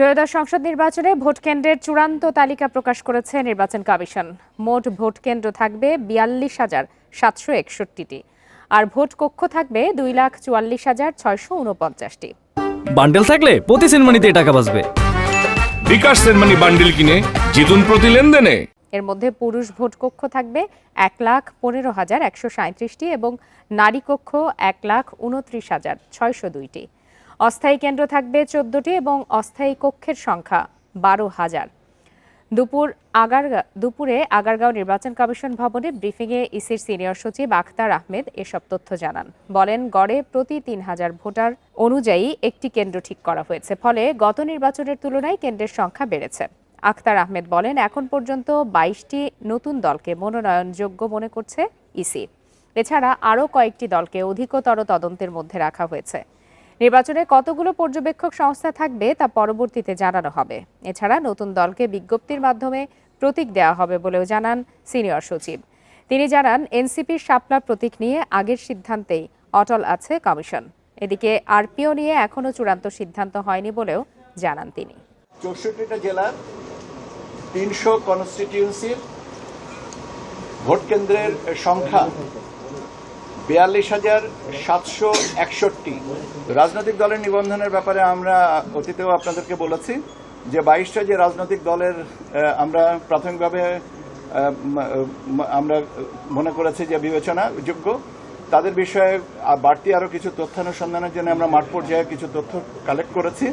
ত্রয়োদশ সংসদ নির্বাচনে ভোট কেন্দ্রের চূড়ান্ত তালিকা প্রকাশ করেছে নির্বাচন কমিশন। মোট ভোট কেন্দ্র থাকবে বিয়াল্লিশ হাজার সাতশো একষট্টিটি। আর ভোট কক্ষ থাকবে দুই লাখ চুয়াল্লিশ হাজার ছয়শো উনপঞ্চাশটি বান্ডেল থাকলে প্রতি সেনমানিতে টাকা বাঁচবে। বিকাশ সেনমানি বান্ডিল কিনে জিতুন প্রতি লেনদেনে। এর মধ্যে পুরুষ ভোট কক্ষ থাকবে এক লাখ পনেরো হাজার একশো সাঁত্রিশটি এবং নারী কক্ষ এক লাখ উনত্রিশ হাজার ছয়শো দুইটি। অস্থায়ী কেন্দ্র থাকবে চোদ্দটি এবং অস্থায়ী কক্ষের সংখ্যা বারো হাজার। দুপুর আগারগা দুপুরে আগারগাঁও নির্বাচন কমিশন ভবনে ব্রিফিংয়ে ইসির সিনিয়র সচিব আখতার আহমেদ এসব তথ্য জানান। বলেন, গড়ে প্রতি তিন হাজার ভোটার অনুযায়ী একটি কেন্দ্র ঠিক করা হয়েছে, ফলে গত নির্বাচনের তুলনায় কেন্দ্রের সংখ্যা বেড়েছে। আখতার আহমেদ বলেন, এখন পর্যন্ত বাইশটি নতুন দলকে মনোনয়নযোগ্য মনে করছে ইসি। এছাড়া আরও কয়েকটি দলকে অধিকতর তদন্তের মধ্যে রাখা হয়েছে। নির্বাচনে কতগুলো পর্যবেক্ষক সংস্থা থাকবে তা পরবর্তীতে জানানো হবে। এছাড়া নতুন দলকে বিজ্ঞপ্তির মাধ্যমে প্রতীক দেওয়া হবে বলেও জানান সিনিয়র সচিব। তিনি জানান, এনসিপির শাপলা প্রতীক নিয়ে আগের সিদ্ধান্তেই অটল আছে কমিশন। এদিকে আরপিও নিয়ে এখনও চূড়ান্ত সিদ্ধান্ত হয়নি বলেও জানান তিনি। চৌষট্টিটা জেলার তিনশো কনস্টিটিউন্সির ভোট কেন্দ্রের সংখ্যা বিয়াল্লিশ হাজার সাতশো একষট্টি। রাজনৈতিক দলের নিবন্ধনের ব্যাপারে আমরা অতীতেও আপনাদেরকে বলেছি যে বাইশটা যে রাজনৈতিক দলের আমরা প্রাথমিকভাবে আমরা মনে করেছি যে বিবেচনা যোগ্য তাদের বিষয়ে বাড়তি আরও কিছু তথ্যানুসন্ধানের জন্য আমরা মাঠ পর্যায়ে কিছু তথ্য কালেক্ট করেছি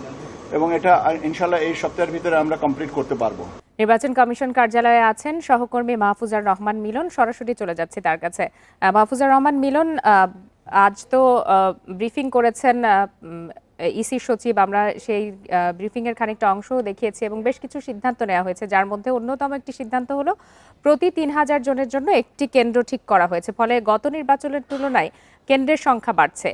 এবং এটা ইনশাল্লাহ এই সপ্তাহের ভিতরে আমরা কমপ্লিট করতে পারব। নির্বাচন কমিশন কার্যালয়ে আছেন সহকর্মী মাহফুজার রহমান মিলন। সরাসরি চলে যাচ্ছে তার কাছে। মাহফুজার রহমান মিলন আজ তো ব্রিফিং করেছেন ইসি সচিব। আমরা সেই ব্রিফিং এর খানিকটা অংশ দেখিয়েছি এবং বেশ কিছু সিদ্ধান্ত নেওয়া হয়েছে। যার মধ্যে অন্যতম একটি সিদ্ধান্ত হলো, প্রতি তিন হাজার জনের জন্য একটি কেন্দ্র ঠিক করা হয়েছে। ফলে গত নির্বাচনের তুলনায় কেন্দ্রের সংখ্যা বাড়ছে।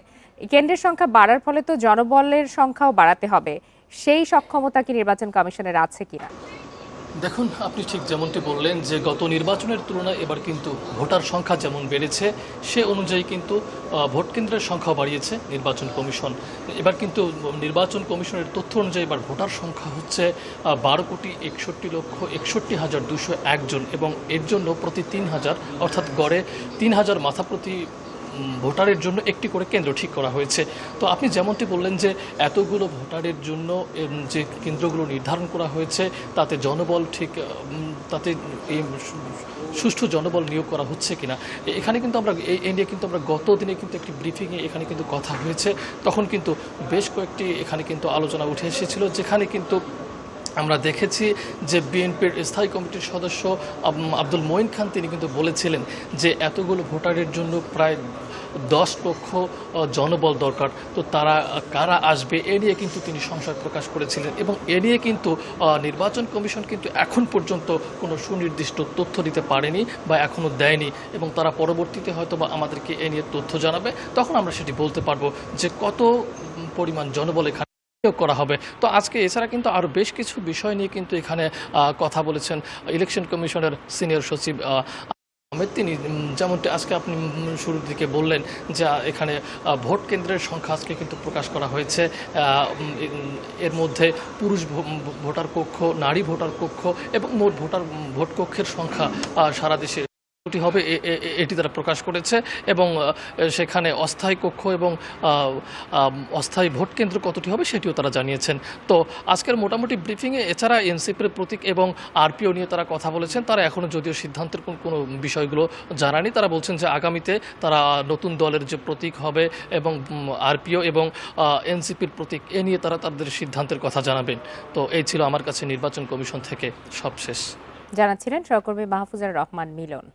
কেন্দ্রের সংখ্যা বাড়ার ফলে তো জনবলের সংখ্যাও বাড়াতে হবে। সেই সক্ষমতা কি নির্বাচন কমিশনের আছে কিনা? দেখুন, আপনি ঠিক যেমনটি বললেন যে গত নির্বাচনের তুলনায় এবার কিন্তু ভোটার সংখ্যা যেমন বেড়েছে, সে অনুযায়ী কিন্তু ভোট কেন্দ্রের সংখ্যা বাড়িয়েছে নির্বাচন কমিশন। এবার কিন্তু নির্বাচন কমিশনের তথ্য অনুযায়ী এবার ভোটার সংখ্যা হচ্ছে বারো কোটি একষট্টি লক্ষ একষট্টি হাজার দুশো একজন এবং এর জন্য প্রতি তিন হাজার, অর্থাৎ গড়ে তিন হাজার মাথা প্রতি ভোটারের জন্য একটি করে কেন্দ্র ঠিক করা হয়েছে। তো আপনি যেমনটি বললেন যে, এতগুলো ভোটারের জন্য যে কেন্দ্রগুলো নির্ধারণ করা হয়েছে, তাতে জনবল ঠিক তাতে এই সুষ্ঠু জনবল নিয়োগ করা হচ্ছে কিনা। এখানে কিন্তু আমরা এই নিয়ে কিন্তু আমরা গত দিনে কিন্তু একটি ব্রিফিংয়ে এখানে কিন্তু কথা হয়েছে। তখন কিন্তু বেশ কয়েকটি এখানে কিন্তু আলোচনা উঠে এসেছিল, যেখানে কিন্তু আমরা দেখেছি যে বিএনপির স্থায়ী কমিটির সদস্য আব- আব্দুল মঈন খান, তিনি কিন্তু বলেছিলেন যে এতগুলো ভোটারের জন্য প্রায় দশ লক্ষ জনবল দরকার। তো তারা, কারা আসবে, এ নিয়ে কিন্তু তিনি সংশয় প্রকাশ করেছিলেন এবং এ নিয়ে কিন্তু নির্বাচন কমিশন কিন্তু এখন পর্যন্ত কোনো সুনির্দিষ্ট তথ্য দিতে পারেনি বা এখনও দেয়নি এবং তারা পরবর্তীতে হয়তো বা আমাদেরকে এ নিয়ে তথ্য জানাবে। তখন আমরা সেটি বলতে পারব যে কত পরিমাণ জনবল এখানে করা হবে। তো আজকে এছাড়া কিন্তু আরও বেশ কিছু বিষয় নিয়ে কিন্তু এখানে কথা বলেছেন ইলেকশন কমিশনের সিনিয়র সচিব আহ, আহমেদ। তিনি যেমনটি আজকে আপনি শুরুর দিকে বললেন যে এখানে ভোট কেন্দ্রের সংখ্যা আজকে কিন্তু প্রকাশ করা হয়েছে। এর মধ্যে পুরুষ ভোটার কক্ষ নারী ভোটার কক্ষ এবং মোট ভোটার ভোট কক্ষের সংখ্যা সারা দেশে কতটি হবে এটি তারা প্রকাশ করেছে এবং সেখানে অস্থায়ী কক্ষ এবং অস্থায়ী ভোট কেন্দ্র কতটি হবে সেটিও তারা জানিয়েছেন। তো আজকের মোটামুটি ব্রিফিংয়ে এছাড়া এনসিপির প্রতীক এবং আরপিও নিয়ে তারা কথা বলেছেন। তারা এখনও যদিও সিদ্ধান্তের কোনো বিষয়গুলো জানানি তারা বলছেন যে আগামীতে তারা নতুন দলের যে প্রতীক হবে এবং আরপিও এবং এনসিপির প্রতীক এ নিয়ে তারা তাদের সিদ্ধান্তের কথা জানাবেন। তো এই ছিল আমার কাছে নির্বাচন কমিশন থেকে সবশেষ। জানাচ্ছিলেন সহকর্মী মাহফুজার রহমান মিলন।